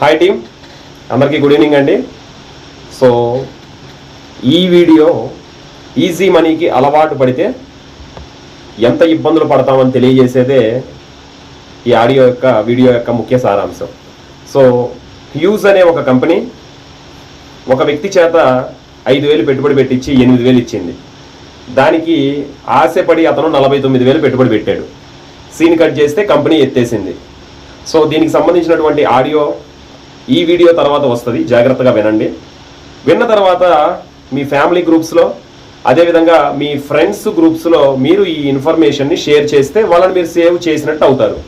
Hi team అందరికీ good evening అండి. So ఈ వీడియో ఈజీ మనీకి అలవాటు పడితే ఎంత ఇబ్బందులు పడతామని తెలియజేసేదే ఈ ఆడియో యొక్క వీడియో యొక్క ముఖ్య సారాంశం. సో హ్యూజ్ అనే ఒక కంపెనీ ఒక వ్యక్తి చేత ఐదు వేలు పెట్టుబడి పెట్టించి ఎనిమిది వేలు ఇచ్చింది. దానికి ఆశపడి అతను నలభై తొమ్మిది వేలు పెట్టుబడి పెట్టాడు. సీన్ కట్ చేస్తే కంపెనీ ఎత్తేసింది. సో దీనికి సంబంధించినటువంటి ఆడియో ఈ వీడియో తర్వాత వస్తుంది. జాగ్రత్తగా వినండి. విన్న తర్వాత మీ ఫ్యామిలీ గ్రూప్స్లో అదేవిధంగా మీ ఫ్రెండ్స్ గ్రూప్స్లో మీరు ఈ ఇన్ఫర్మేషన్ని షేర్ చేస్తే వాళ్ళని మీరు సేవ్ చేసినట్టు అవుతారు.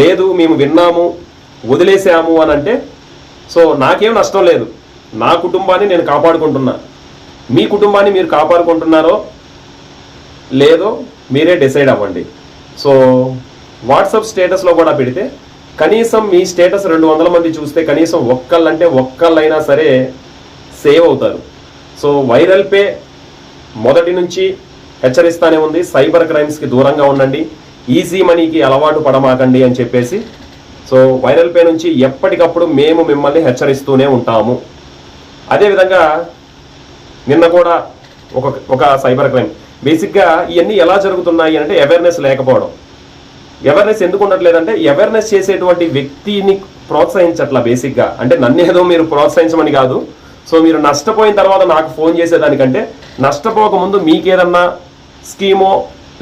లేదు మేము విన్నాము వదిలేసాము అని అంటే సో నాకేం నష్టం లేదు. నా కుటుంబాన్ని నేను కాపాడుకుంటున్నా. మీ కుటుంబాన్ని మీరు కాపాడుకుంటున్నారో లేదో మీరే డిసైడ్ అవ్వండి. సో వాట్సాప్ స్టేటస్లో కూడా పెడితే కనీసం మీ స్టేటస్ రెండు వందల మంది చూస్తే కనీసం ఒక్కళ్ళంటే ఒక్కళ్ళైనా సరే సేవ్ అవుతారు. సో వైరల్ పే మొదటి నుంచి హెచ్చరిస్తానే ఉంది. సైబర్ క్రైమ్స్కి దూరంగా ఉండండి. ఈజీ మనీకి అలవాటు పడమాకండి అని చెప్పేసి. సో వైరల్ పే నుంచి ఎప్పటికప్పుడు మేము మిమ్మల్ని హెచ్చరిస్తూనే ఉంటాము. అదేవిధంగా నిన్న కూడా ఒక ఒక సైబర్ క్రైమ్. బేసిక్గా ఇవన్నీ ఎలా జరుగుతున్నాయి అంటే అవేర్నెస్ లేకపోవడం. అవేర్నెస్ ఎందుకు ఉండట్లేదంటే అవేర్నెస్ చేసేటువంటి వ్యక్తిని ప్రోత్సహించట్లా బేసిక్గా అంటే నన్ను ఏదో మీరు ప్రోత్సహించమని కాదు. సో మీరు నష్టపోయిన తర్వాత నాకు ఫోన్ చేసేదానికంటే నష్టపోకముందు మీకేదన్నా స్కీమో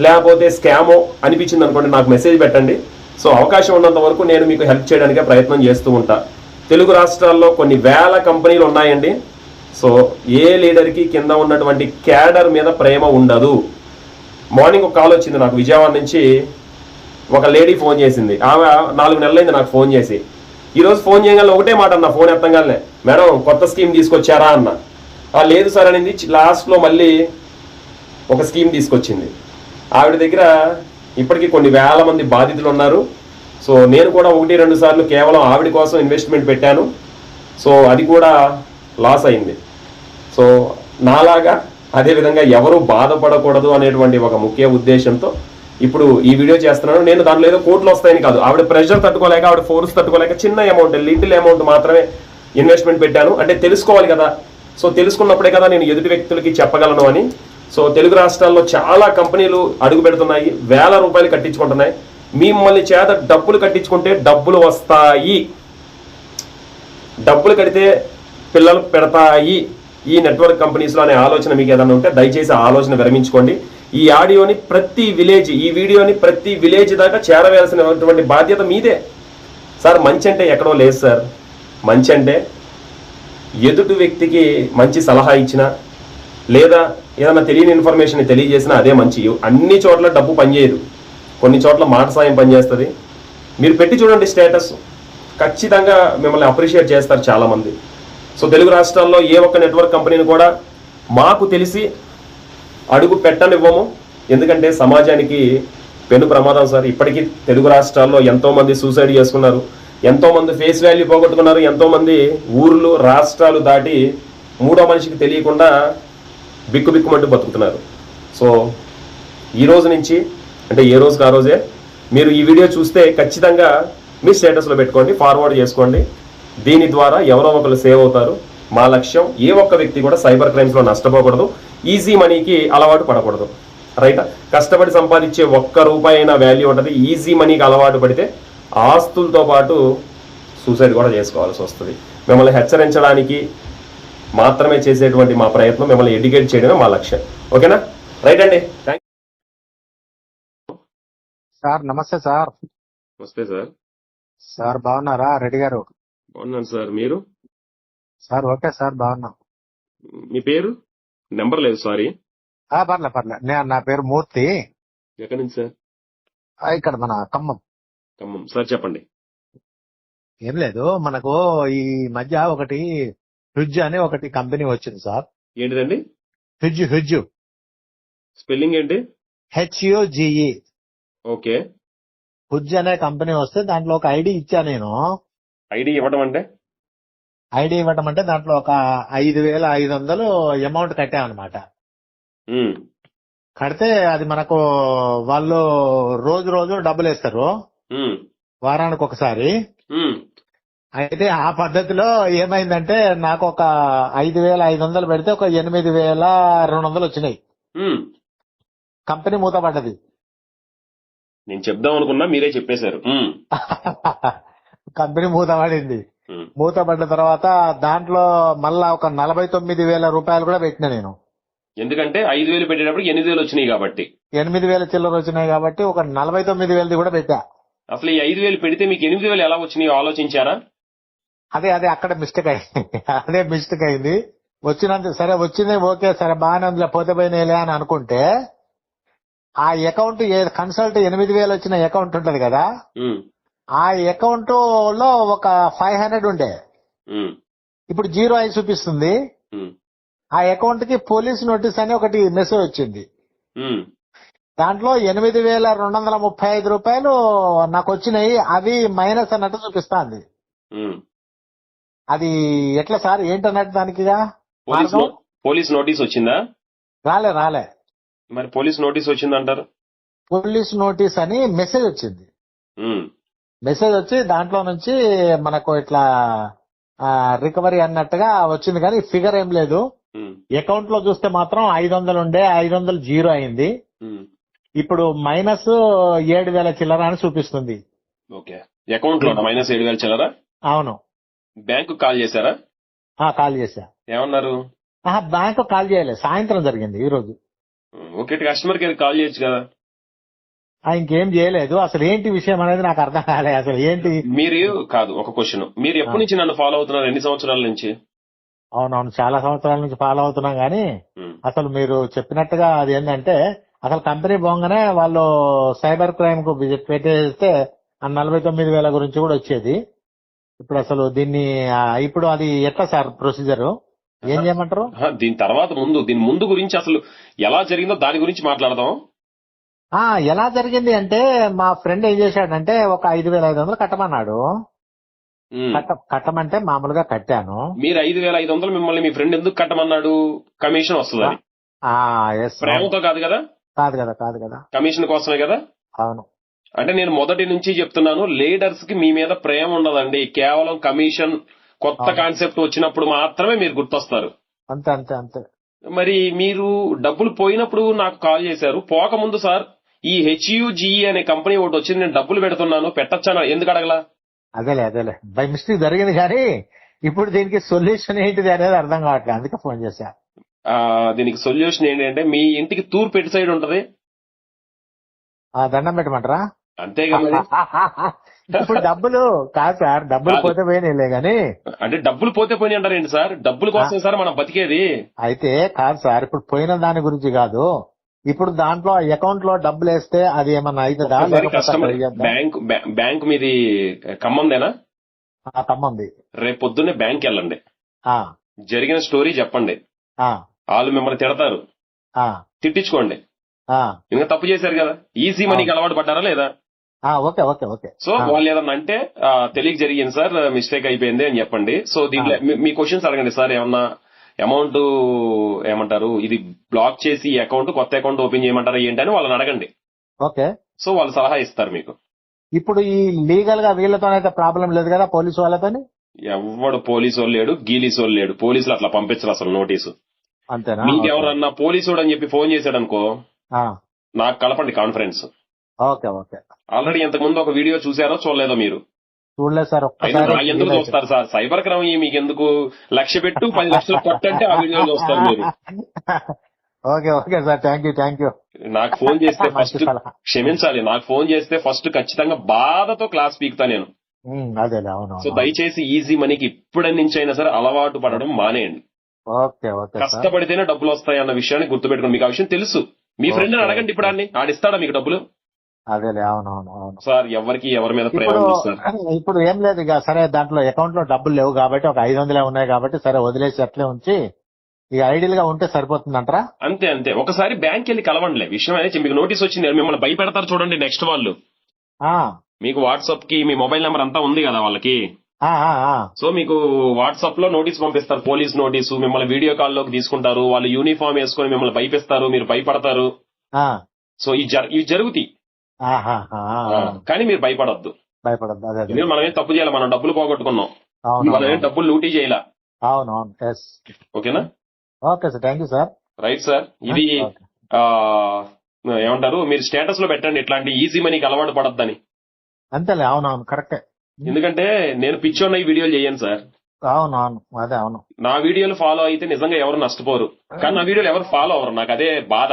లేకపోతే స్కామో అనిపించింది అనుకోండి నాకు మెసేజ్ పెట్టండి. సో అవకాశం ఉన్నంత వరకు నేను మీకు హెల్ప్ చేయడానికి ప్రయత్నం చేస్తూ ఉంటా. తెలుగు రాష్ట్రాల్లో కొన్ని వేల కంపెనీలు ఉన్నాయండి. సో ఏ లీడర్కి కింద ఉన్నటువంటి క్యాడర్ మీద ప్రేమ ఉండదు. మార్నింగ్ ఒక కాల్ వచ్చింది నాకు విజయవాడ నుంచి. ఒక లేడీ ఫోన్ చేసింది. ఆమె నాలుగు నెలలైంది నాకు ఫోన్ చేసి. ఈరోజు ఫోన్ చేయగల ఒకటే మాట అన్న ఫోన్ ఎత్తగానే. మేడం కొత్త స్కీమ్ తీసుకొచ్చారా? అన్న. లేదు సార్ అనేది. లాస్ట్లో మళ్ళీ ఒక స్కీమ్ తీసుకొచ్చింది. ఆవిడ దగ్గర ఇప్పటికీ కొన్ని వేల మంది బాధితులు ఉన్నారు. సో నేను కూడా ఒకటి రెండు సార్లు కేవలం ఆవిడ కోసం ఇన్వెస్ట్మెంట్ పెట్టాను. సో అది కూడా లాస్ అయింది. సో నాలాగా అదేవిధంగా ఎవరు బాధపడకూడదు అనేటువంటి ఒక ముఖ్య ఉద్దేశంతో ఇప్పుడు ఈ వీడియో చేస్తున్నాను. నేను దాంట్లో ఏదో కోట్లు వస్తాయని కాదు. ఆవిడ ప్రెషర్ తట్టుకోలేక ఆవిడ ఫోర్స్ తట్టుకోలేక చిన్న అమౌంట్ లిటిల్ అమౌంట్ మాత్రమే ఇన్వెస్ట్మెంట్ పెట్టాను. అంటే తెలుసుకోవాలి కదా. సో తెలుసుకున్నప్పుడే కదా నేను ఎదుటి వ్యక్తులకి చెప్పగలను అని. సో తెలుగు రాష్ట్రాల్లో చాలా కంపెనీలు అడుగు పెడుతున్నాయి. వేల రూపాయలు కట్టించుకుంటున్నాయి. మిమ్మల్ని చేత డబ్బులు కట్టించుకుంటే డబ్బులు వస్తాయి. డబ్బులు కడితే పిల్లలు పెడతాయి. ఈ నెట్వర్క్ కంపెనీస్లో అనే ఆలోచన మీకు ఏదైనా ఉంటే దయచేసి ఆలోచన విరమించుకోండి. ఈ ఆడియోని ప్రతి విలేజ్ ఈ వీడియోని ప్రతి విలేజ్ దాకా చేరవేయాల్సినటువంటి బాధ్యత మీదే. సార్ మంచి అంటే ఎక్కడో లేదు సార్. మంచి అంటే ఎదుటి వ్యక్తికి మంచి సలహా ఇచ్చినా లేదా ఏదైనా తెలియని ఇన్ఫర్మేషన్ తెలియజేసినా అదే మంచి. అన్ని చోట్ల డబ్బు పనిచేయదు. కొన్ని చోట్ల మాట సాయం పనిచేస్తుంది. మీరు పెట్టి చూడండి స్టేటస్. ఖచ్చితంగా మిమ్మల్ని అప్రిషియేట్ చేస్తారు చాలామంది. సో తెలుగు రాష్ట్రాల్లో ఏ ఒక్క నెట్వర్క్ కంపెనీని కూడా మాకు తెలిసి అడుగు పెట్టనివ్వము. ఎందుకంటే సమాజానికి పెను ప్రమాదం సార్. ఇప్పటికీ తెలుగు రాష్ట్రాల్లో ఎంతోమంది సూసైడ్ చేసుకున్నారు. ఎంతోమంది ఫేస్ వాల్యూ పోగొట్టుకున్నారు. ఎంతోమంది ఊర్లు రాష్ట్రాలు దాటి మూడో మనిషికి తెలియకుండా బిక్కు బిక్కుమంటూ బతుకుతున్నారు. సో ఈ రోజు నుంచి అంటే ఏ రోజుకి ఆ రోజే మీరు ఈ వీడియో చూస్తే ఖచ్చితంగా మీ స్టేటస్లో పెట్టుకోండి ఫార్వర్డ్ చేసుకోండి. దీని ద్వారా ఎవరో ఒకరు సేవ్ అవుతారు. మా లక్ష్యం ఏ ఒక్క వ్యక్తి కూడా సైబర్ క్రైమ్స్లో నష్టపోకూడదు. ఈజీ మనీకి అలవాటు పడకూడదు. రైట్? కష్టపడి సంపాదించే ఒక్క రూపాయి అయినా వాల్యూ ఉంటుంది. ఈజీ మనీకి అలవాటు పడితే ఆస్తులతో పాటు సూసైడ్ కూడా చేసుకోవాల్సి వస్తుంది. మిమ్మల్ని హెచ్చరించడానికి మాత్రమే చేసేటువంటి మా ప్రయత్నం మిమ్మల్ని ఎడ్యుకేట్ చేయడమే మా లక్ష్యం. ఓకేనా? రైట్ అండి. థ్యాంక్ సార్ నమస్తే సార్. నమస్తే సార్. సార్ బాగున్నారా? రెడ్డి గారు. బాగున్నాను సార్. మీరు? సార్ ఓకే సార్ బాగున్నాం. మీ పేరు? నెంబర్ లేదు సారీ పర్లే పర్లే. నేను నా పేరు మూర్తి. ఎక్కడి నుంచి సార్ ఇక్కడ మన ఖమ్మం. ఖమ్మం. సార్ చెప్పండి. ఏం లేదు మనకు ఈ మధ్య ఒకటి హ్యుజ్ అనే ఒకటి కంపెనీ వచ్చింది సార్ ఏంటిదండి? హ్యుజ్ హ్యుజ్ స్పెల్లింగ్ ఏంటి? హెచ్యుజిఈ. ఓకే. హుజ్ అనే కంపెనీ వస్తే దాంట్లో ఒక ఐడి ఇచ్చా నేను. ఐడి ఇవ్వడం అంటే? ఐడి ఇవ్వటం అంటే దాంట్లో ఒక ఐదు వేల ఐదు వందలు అమౌంట్ కట్టామన్నమాట. కడితే అది మనకు వాళ్ళు రోజు రోజు డబ్బులు వేస్తారు ఉమ్, వారానికి ఒకసారి అయితే ఆ పద్ధతిలో ఏమైందంటే నాకు ఒక ఐదు వేల ఐదు వందలు పెడితే ఒక ఎనిమిది వేల రెండు వందలు వచ్చినాయి. కంపెనీ మూతపడ్డది. నేను చెప్దాం అనుకున్నా మీరే చెప్పేశారు. కంపెనీ మూతపడింది. ఉమ్. మూతపడ్డ తర్వాత దాంట్లో మళ్ళా ఒక నలభై తొమ్మిది వేల రూపాయలు కూడా పెట్టిన నేను. ఎందుకంటే ఐదు వేలు పెట్టేటప్పుడు ఎనిమిది వేలు వచ్చినాయి కాబట్టి. ఎనిమిది వేల చిల్లర వచ్చినాయి కాబట్టి ఒక నలభై తొమ్మిది వేలది కూడా పెట్టా. అసలు ఈ ఐదు వేలు పెడితే మీకు ఎనిమిది వేలు ఎలా వచ్చినాయో ఆలోచించారా? అదే అదే అక్కడ మిస్టేక్ అయింది. అదే మిస్టేక్ అయింది. వచ్చినంత సరే వచ్చింది ఓకే సరే బాగానే ఉందిలే పోతే పోయినాయిలే అని అనుకుంటే ఆ అకౌంట్ కన్సల్ట్ ఎనిమిది వేలు వచ్చిన అకౌంట్ ఉంటది కదా. ఆ అకౌంట్లో ఒక ఫైవ్ హండ్రెడ్ ఉండే. ఇప్పుడు జీరో అయి చూపిస్తుంది. ఆ అకౌంట్కి పోలీస్ నోటీస్ అని ఒకటి మెసేజ్ వచ్చింది. దాంట్లో ఎనిమిది వేల రెండు వందల ముప్పై ఐదు రూపాయలు నాకు వచ్చినాయి. అవి మైనస్ అన్నట్టు చూపిస్తాంది. అది ఎట్లా సార్? ఏంటన్నట్టు దానికిగా? పోలీస్ నోటీస్ వచ్చిందా? రాలే రాలే. మరి పోలీస్ నోటీస్ వచ్చిందంటారు? పోలీస్ నోటీస్ అని మెసేజ్ వచ్చింది. మెసేజ్ వచ్చి దాంట్లో నుంచి మనకు ఇట్లా రికవరీ అన్నట్టుగా వచ్చింది కానీ ఫిగర్ ఏం లేదు. అకౌంట్లో చూస్తే మాత్రం ఐదు వందలు ఉండే ఐదు వందలు జీరో అయింది. ఇప్పుడు మైనస్ ఏడు వేల చిల్లర అని చూపిస్తుంది. ఓకే. అకౌంట్లో మైనస్ ఏడు వేలు చిల్లరా? అవును. బ్యాంకు కాల్ చేశారా? ఆ కాల్ చేశా. ఏమన్నారు? బ్యాంక్ కాల్ చేయలేదు సాయంత్రం జరిగింది ఈ రోజు. ఓకే కస్టమర్ కేర్ కాల్ చేయొచ్చు కదా? ఇంకేం చేయలేదు. అసలు ఏంటి విషయం అనేది నాకు అర్థం కాలేదు అసలు ఏంటి? మీరు కాదు ఒక క్వశ్చన్ మీరు ఎప్పటి నుంచి నన్ను ఫాలో అవుతున్నారు? ఎన్ని సంవత్సరాల నుంచి? అవునవును చాలా సంవత్సరాల నుంచి ఫాలో అవుతున్నాం కానీ. అసలు మీరు చెప్పినట్టుగా అది ఏంటంటే అసలు కంపెనీ పోగానే వాళ్ళు సైబర్ క్రైమ్కు పెట్టేస్తే ఆ నలభై తొమ్మిది వేల గురించి కూడా వచ్చేది. ఇప్పుడు అసలు దీన్ని ఇప్పుడు అది ఎట్లా సార్ ప్రొసీజర్? ఏం చేయమంటారు? దీని తర్వాత ముందు దీని ముందు గురించి అసలు ఎలా జరిగిందో దాని గురించి మాట్లాడదాం. ఎలా జరిగింది అంటే మా ఫ్రెండ్ ఏం చేశాడంటే ఒక ఐదు వేల ఐదు వందలు కట్టమన్నాడు. కట్ట కట్టమంటే మామూలుగా కట్టాను. మీరు ఐదు వేల ఐదు వందలు మిమ్మల్ని మీ ఫ్రెండ్ ఎందుకు కట్టమన్నాడు? కమిషన్ ఎస్ ప్రేమతో కాదు కదా? కాదు కదా కాదు కదా. కమిషన్ కోసమే కదా? అవును. అంటే నేను మొదటి నుంచి చెప్తున్నాను లీడర్స్కి మీ మీద ప్రేమ ఉండదండి. కేవలం కమిషన్ కొత్త. కాన్సెప్ట్ వచ్చినప్పుడు మాత్రమే మీరు గుర్తొస్తారు. అంతే అంతే అంతే. మరి మీరు డబ్బులు పోయినప్పుడు నాకు కాల్ చేశారు. పోకముందు సార్ ఈ హెచ్యుజిఈ అనే కంపెనీ ఒకటి వచ్చింది నేను డబ్బులు పెడుతున్నాను పెట్టచ్చా ఎందుకు అడగలా? అదేలే అదేలే. బై మిస్టేక్ జరిగింది కానీ ఇప్పుడు దీనికి సొల్యూషన్ ఏంటిది అనేది అర్థం కావట్లేదు. అందుకే ఫోన్ చేశా. ఆ, దీనికి సొల్యూషన్ ఏంటంటే మీ ఇంటికి తూర్పు ఎటు సైడ్ ఉంటది. ఆ దండం పెట్టమంటారా? అంతే కదా ఇప్పుడు డబ్బులు కాదు సార్ డబ్బులు. పోతే పోయినాయిలే గాని. అంటే డబ్బులు పోతే పోయి అంటారు ఏంటి సార్? డబ్బుల కోసం సార్ మనం బతికేది. అయితే కాదు సార్ ఇప్పుడు పోయిన దాని గురించి కాదు. ఇప్పుడు దాంట్లో అకౌంట్లో డబ్బులు వేస్తే అది ఏమన్నా అవుతుందా? ఇయ్యొద్దా? బ్యాంక్ బ్యాంక్ మీది ఖమ్మందేనా? తమ్ముంది రేపు పొద్దున్నే బ్యాంక్ వెళ్ళండి. జరిగిన స్టోరీ చెప్పండి. వాళ్ళు మిమ్మల్ని తిడతారు. తిట్టించుకోండి. ఇంకా తప్పు చేశారు కదా? ఈజీ మనీకి అలవాటు పడ్డారా లేదా? Okay okay okay. సో. వాళ్ళు ఏదన్నా అంటే తెలియక జరిగింది సార్ మిస్టేక్ అయిపోయింది అని చెప్పండి. సో దీంట్లో మీ క్వశ్చన్స్ అడగండి సార్ ఏమన్నా అమౌంట్ ఏమంటారు ఇది బ్లాక్ చేసి అకౌంట్ కొత్త అకౌంట్ ఓపెన్ చేయమంటారా ఏంటి అని వాళ్ళని అడగండి. ఓకే. సో వాళ్ళు సలహా ఇస్తారు మీకు. ఇప్పుడు ఈ లీగల్గా వీళ్ళతోనైతే ప్రాబ్లం లేదు కదా పోలీసు వాళ్ళతోని? ఎవడు పోలీసు వాళ్ళు లేడు గీలీసు వాళ్ళు లేడు. పోలీసులు అట్లా పంపించరు అసలు నోటీసు. అంతేనా? మీకు ఎవరన్నా పోలీసుడు అని చెప్పి ఫోన్ చేశాడు అనుకో నాకు కలపండి కాన్ఫరెన్స్. Okay okay. ఆల్రెడీ ఇంతకు ముందు ఒక వీడియో చూసారో చూడలేదో మీరు. చూడలేదు సార్ ఒక్కసారి ఎందుకు చూస్తారు సార్. సైబర్ క్రైమ్ మీకు ఎందుకు? లక్ష పెట్టు పది లక్షలు కొట్టంటే ఆ వీడియో చూస్తారు మీరు. Okay okay sir. Thank you thank you. నాకు ఫోన్ చేస్తే ఫస్ట్ క్షమించాలి. నాకు ఫోన్ చేస్తే ఫస్ట్ ఖచ్చితంగా బాధతో క్లాస్ పీకుతా నేను. అదేలే అవును సో. దయచేసి ఈజీ మనీకి ఇప్పటి నుంచి అయినా సరే అలవాటు పడడం మానేయండి. ఓకే ఓకే కష్టపడితేనే డబ్బులు వస్తాయి అన్న విషయాన్ని గుర్తుపెట్టుకోండి మీకు ఆ విషయం తెలుసు. మీ ఫ్రెండ్. అడగండి ఇప్పుడు అన్ని ఆడిస్తాడా మీకు డబ్బులు? అదేలే అవును అవును. సార్ ఎవరికి ఎవరి మీద ప్రేమ ఇప్పుడు ఉంది సార్ ఇప్పుడు ఏం లేదు ఇక సరే దాంట్లో అకౌంట్లో డబ్బులు లేవు కాబట్టి ఒక ఐదు వందలే ఉన్నాయి కాబట్టి సరే వదిలేసి అట్లే ఉంచి ఇక ఐడియల్గా ఉంటే సరిపోతుందంటారా? అంతే అంతే. ఒకసారి బ్యాంక్ వెళ్ళి కలవండిలే. విషయం అనేది మీకు నోటీస్ వచ్చింది మిమ్మల్ని భయపెడతారు చూడండి నెక్స్ట్ వాళ్ళు. ఆ, మీకు వాట్సాప్కి మీ మొబైల్ నెంబర్ అంతా ఉంది కదా వాళ్ళకి. ఆ, ఆ, ఆ. సో మీకు వాట్సాప్లో నోటీస్ పంపిస్తారు పోలీస్ నోటీసు మిమ్మల్ని వీడియో కాల్లోకి తీసుకుంటారు వాళ్ళు యూనిఫామ్ వేసుకొని మిమ్మల్ని భయపిస్తారు మీరు భయపడతారు. ఆ, సో ఈ జర- ఇవి జరుగుతాయి. కానీ మీరు భయపడొద్దు. భయపడద్దు. అదే అదే. ఎందుకంటే మనం ఏం తప్పు చేయాలి? మనం డబ్బులు పోగొట్టుకున్నాం. అవును మనం ఏం డబ్బులు లూటీ చేయాల? అవును అవును ఎస్ ఓకేనా? Okay sir thank you sir right sir ఇది ఆ ఏమంటారు? మీరు స్టేటస్లో పెట్టండి. ఇట్లాంటి ఈజీ మనీకి అలవాటు పడద్దని. అంతేలే. అవును అవును కరెక్టే ఎందుకంటే నేను పిచ్చోన్న ఈ వీడియోలు చేయను సార్ అవును అవును అదే అవును. నా వీడియోలు ఫాలో అయితే నిజంగా ఎవరు నష్టపోరు. కానీ నా వీడియోలు ఎవరు ఫాలో అవ్వరు. నాకు అదే బాధ.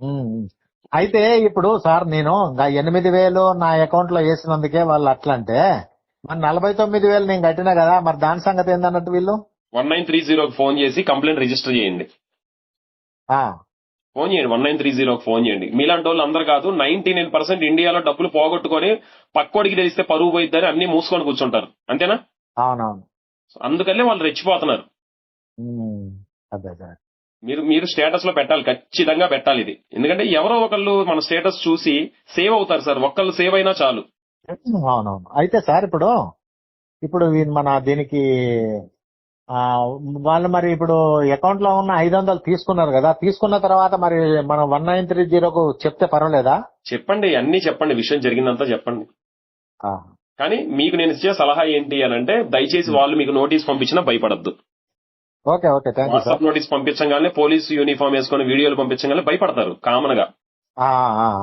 ఉమ్. అయితే ఇప్పుడు సార్ నేను ఎనిమిది వేలు నా అకౌంట్లో వేసినందుకే వాళ్ళు అట్లా అంటే మరి నలభై తొమ్మిది వేలు నేను కట్టినా కదా మరి దాని సంగతి ఏందన్నట్టు వీళ్ళు? వన్ నైన్ త్రీ జీరోకి ఫోన్ చేసి కంప్లైంట్ రిజిస్టర్ చేయండి. ఫోన్ చేయండి వన్ నైన్ త్రీ జీరోకి ఫోన్ చేయండి. మీలాంటి వాళ్ళు అందరు కాదు నైన్టీ నైన్ పర్సెంట్ ఇండియాలో డబ్బులు పోగొట్టుకొని పక్కోడికి తెలిస్తే పరువు పోయిద్దని అన్ని మూసుకొని కూర్చుంటారు. అంతేనా? అవునవును. అందుకనే వాళ్ళు రెచ్చిపోతున్నారు. అదే అదే మీరు మీరు స్టేటస్లో పెట్టాలి ఖచ్చితంగా పెట్టాలి ఇది. ఎందుకంటే ఎవరో ఒకళ్ళు మన స్టేటస్ చూసి సేవ్ అవుతారు సార్. ఒక్కళ్ళు సేవ్ అయినా చాలు. అవునవును. అయితే సార్ ఇప్పుడు ఇప్పుడు మన దీనికి వాళ్ళు మరి ఇప్పుడు అకౌంట్లో ఉన్న ఐదు వందలు తీసుకున్నారు కదా తీసుకున్న తర్వాత మరి మనం వన్ నైన్ త్రీ జీరోకు చెప్తే పర్వాలేదా? చెప్పండి అన్ని చెప్పండి విషయం జరిగిందంతా చెప్పండి. కానీ మీకు నేను ఇచ్చే సలహా ఏంటి అని అంటే దయచేసి వాళ్ళు మీకు నోటీస్ పంపించినా భయపడద్దు. Okay okay thank you WhatsApp notice పంపించగానే police uniform వేసుకొని వీడియోలు పంపించగానే భయపడతారు కామన్గా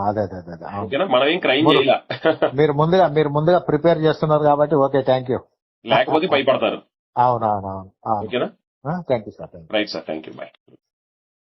అదే అదే అదే. ఓకేనా? మనం ఏం క్రైమ్ చేయాల. మీరు ముందుగా మీరు ముందుగా ప్రిపేర్ చేస్తున్నారు కాబట్టి ఓకే థ్యాంక్ యూ లేకపోతే భయపడతారు. అవును అవును అవును ఓకేనా? Thank you sir right sir thank you bye.